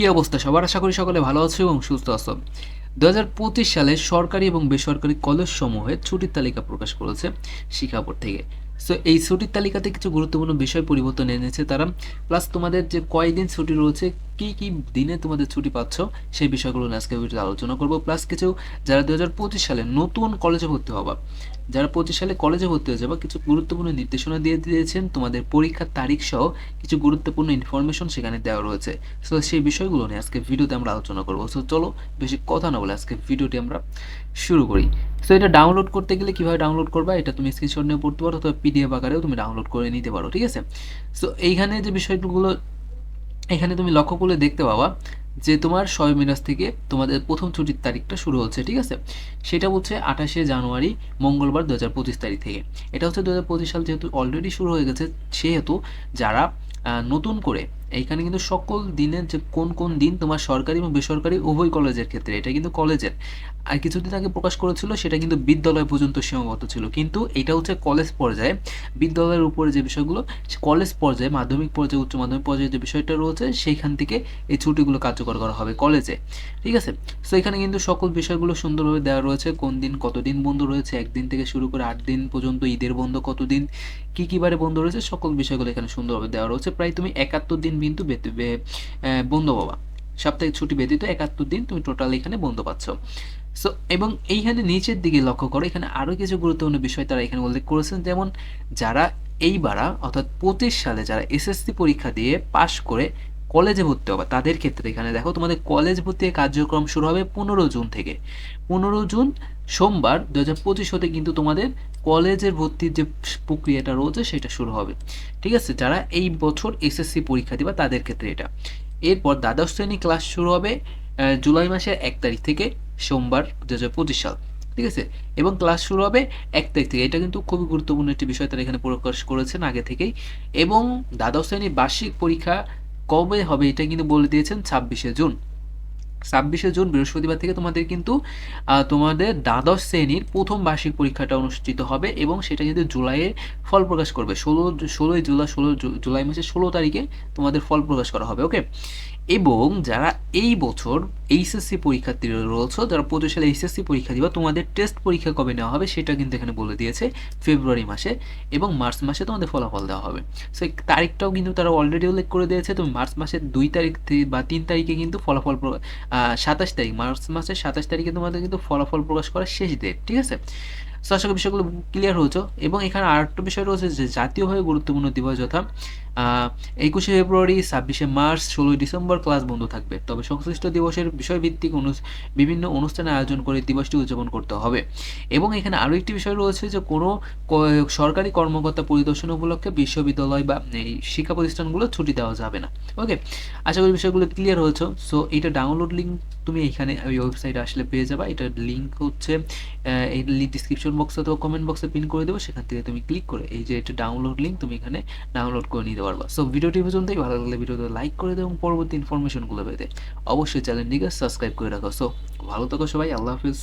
কি অবস্থা? সবার আশা করি সকলে ভালো আছো এবং সুস্থ আছো। দু হাজার পঁচিশ সালে সরকারি এবং বেসরকারি কলেজ সমূহে ছুটির তালিকা প্রকাশ করেছে শিক্ষা বোর্ড থেকে। সো এই ছুটির তালিকাতে কিছু গুরুত্বপূর্ণ বিষয় পরিবর্তন এনেছে তারা। প্লাস তোমাদের যে কয়দিন ছুটি রয়েছে কি কি দিনে তোমাদের ছুটি পাচ্ছ সেই বিষয়গুলো আজকে ভিডিওতে আলোচনা করব। প্লাস কিছু যারা দু হাজার পঁচিশ সালে নতুন কলেজে ভর্তি হবা, যারা পঁচিশ সালে কলেজে ভর্তি হয়ে যাবে, কিছু গুরুত্বপূর্ণ নির্দেশনা দিয়ে দিয়েছেন। তোমাদের পরীক্ষার তারিখ সহ কিছু গুরুত্বপূর্ণ ইনফরমেশন সেখানে দেওয়া রয়েছে। সো সেই বিষয়গুলো নিয়ে আজকে ভিডিওতে আমরা আলোচনা করব। সো চলো বেশি কথা না বলে আজকে ভিডিওটি আমরা শুরু করি। সো এটা ডাউনলোড করতে গেলে কীভাবে ডাউনলোড করবা, এটা তুমি স্ক্রিনশট নিয়ে পড়তে পারো, অথবা পিডিএফ আকারেও তুমি ডাউনলোড করে নিতে পারো, ঠিক আছে? সো এইখানে যে বিষয়গুলো এখানে তুমি লক্ষ্য করলে দেখতে পাবা যে তোমার ছয় মিনাস থেকে তোমাদের প্রথম ছুটির তারিখটা শুরু হচ্ছে, ঠিক আছে? সেটা হচ্ছে আঠাশে জানুয়ারি, মঙ্গলবার দু হাজার পঁচিশ তারিখ থেকে। এটা হচ্ছে দু হাজার পঁচিশ সাল যেহেতু অলরেডি শুরু হয়ে গেছে, সেহেতু যারা নতুন করে এইখানে কিন্তু সকল দিনের যে কোন কোন দিন তোমার সরকারি এবং বেসরকারি উভয় কলেজের ক্ষেত্রে, এটা কিন্তু কলেজের। আর কিছুদিন আগে প্রকাশ করেছিল, সেটা কিন্তু বিদ্যালয় পর্যন্ত সীমাবদ্ধ ছিল। কিন্তু এটা হচ্ছে কলেজ পর্যায়ে। বিদ্যালয়ের উপরে যে বিষয়গুলো কলেজ পর্যায়ে, মাধ্যমিক পর্যায়ে, উচ্চ মাধ্যমিক পর্যায়ে যে বিষয়টা রয়েছে, সেইখান থেকে এই ছুটিগুলো কার্যকর করা হবে কলেজে। ঠিক আছে? সো এখানে কিন্তু সকল বিষয়গুলো সুন্দরভাবে দেওয়া রয়েছে। কোন দিন কতদিন বন্ধ রয়েছে, একদিন থেকে শুরু করে আট দিন পর্যন্ত ঈদের বন্ধ কতদিন কী কী বারে বন্ধ রয়েছে, সকল বিষয়গুলো এখানে সুন্দরভাবে দেওয়া রয়েছে। প্রায় তুমি একাত্তর দিন কিন্তু বন্ধ পাবা সাপ্তাহিক ছুটি ব্যতীত একাত্তর দিন তুমি টোটাল এখানে বন্ধ পাচ্ছ। সো এবং এইখানে নিচের দিকে লক্ষ্য করো, এখানে আরও কিছু গুরুত্বপূর্ণ বিষয় তারা এখানে উল্লেখ করেছেন। যেমন, যারা এইবারা, অর্থাৎ পঁচিশ সালে যারা এসএসসি পরীক্ষা দিয়ে পাশ করে কলেজে ভর্তি হবে। তাদের ক্ষেত্রে এখানে দেখো, তোমাদের কলেজ ভর্তির কার্যক্রম শুরু হবে পনেরো জুন থেকে। পনেরো জুন সোমবার দু হাজার পঁচিশ হতে কিন্তু তোমাদের কলেজের ভর্তির যে প্রক্রিয়াটা রয়েছে সেটা শুরু হবে। ঠিক আছে? যারা এই বছর এসএসসি পরীক্ষা দিবা, তাদের ক্ষেত্রে এটা। এরপর দ্বাদশ শ্রেণি ক্লাস শুরু হবে জুলাই মাসের এক তারিখ থেকে সোমবার দু হাজার পঁচিশ সাল। ঠিক আছে? এবং ক্লাস শুরু হবে এক তারিখ থেকে। এটা কিন্তু খুবই গুরুত্বপূর্ণ একটি বিষয় তারা এখানে প্রকাশ করেছেন আগে থেকেই। এবং দ্বাদশ শ্রেণির বার্ষিক পরীক্ষা কবে হবে এটা কিন্তু বলে দিয়েছেন ছাব্বিশে জুন। ছাব্বিশে জুন বৃহস্পতিবার থেকে তোমাদের কিন্তু তোমাদের দ্বাদশ শ্রেণির প্রথম বার্ষিক পরীক্ষাটা অনুষ্ঠিত হবে এবং সেটা কিন্তু জুলাইয়ে ফল প্রকাশ করবে। ষোলো, ষোলোই জুলাই, ষোলো জুলাই মাসের ষোলো তারিখে তোমাদের ফল প্রকাশ করা হবে, ওকে? এবং যারা এই বছর এইচএসসি পরীক্ষার্থীরা রয়েছে, যারা পঁচিশ সালে এইচএসসি পরীক্ষা দিবা, তোমাদের টেস্ট পরীক্ষা কবে নেওয়া হবে সেটা কিন্তু এখানে বলে দিয়েছে ফেব্রুয়ারি মাসে এবং মার্চ মাসে তোমাদের ফলাফল দেওয়া হবে। সো তারিখটাও কিন্তু তারা অলরেডি উল্লেখ করে দিয়েছে। তুমি মার্চ মাসের দুই তারিখ বা তিন তারিখে কিন্তু ফলাফল সাতাশ তারিখ, মার্চ মাসের সাতাশ তারিখে তোমাদের কিন্তু ফলাফল প্রকাশ করার শেষ ডেট ঠিক আছে? সো আশা করি বিষয়গুলো ক্লিয়ার হয়েছে। এবং এখানে আরেকটা বিষয় রয়েছে যে জাতীয়ভাবে গুরুত্বপূর্ণ দিবস যথা একুশে ফেব্রুয়ারি, ছাব্বিশে মার্চ, ষোলোই ডিসেম্বর ক্লাস বন্ধ থাকবে। তবে সংশ্লিষ্ট দিবসের বিষয়ভিত্তিক অনু- বিভিন্ন অনুষ্ঠানে আয়োজন করে দিবসটি উদযাপন করতে হবে। এবং এখানে আরও একটি বিষয় রয়েছে যে কোনো সরকারি কর্মকর্তা পরিদর্শন উপলক্ষে বিশ্ববিদ্যালয় বা এই শিক্ষা প্রতিষ্ঠানগুলো ছুটি দেওয়া যাবে না। ওকে? আশা করি বিষয়গুলো ক্লিয়ার হয়েছে। সো, এটা ডাউনলোড লিঙ্ক তুমি এখানে ওই ওয়েবসাইটে আসলে পেয়ে যাবা। এটার লিঙ্ক হচ্ছে এই ডিসক্রিপশন বক্স অথবা কমেন্ট বক্সে পিন করে দেবো, সেখান থেকে তুমি ক্লিক করে এই যে এটা ডাউনলোড লিঙ্ক তুমি এখানে ডাউনলোড করে নিতে পারবা। সো ভিডিওটি পর্যন্তই। ভালো লাগলে ভিডিওতে লাইক করে দেবো এবং পরবর্তী ইনফরমেশনগুলো পেতে। অবশ্যই চ্যানেলটিকে সাবস্ক্রাইব করে রাখো। সো ভালো থাকো সবাই। আল্লাহ হাফিজ।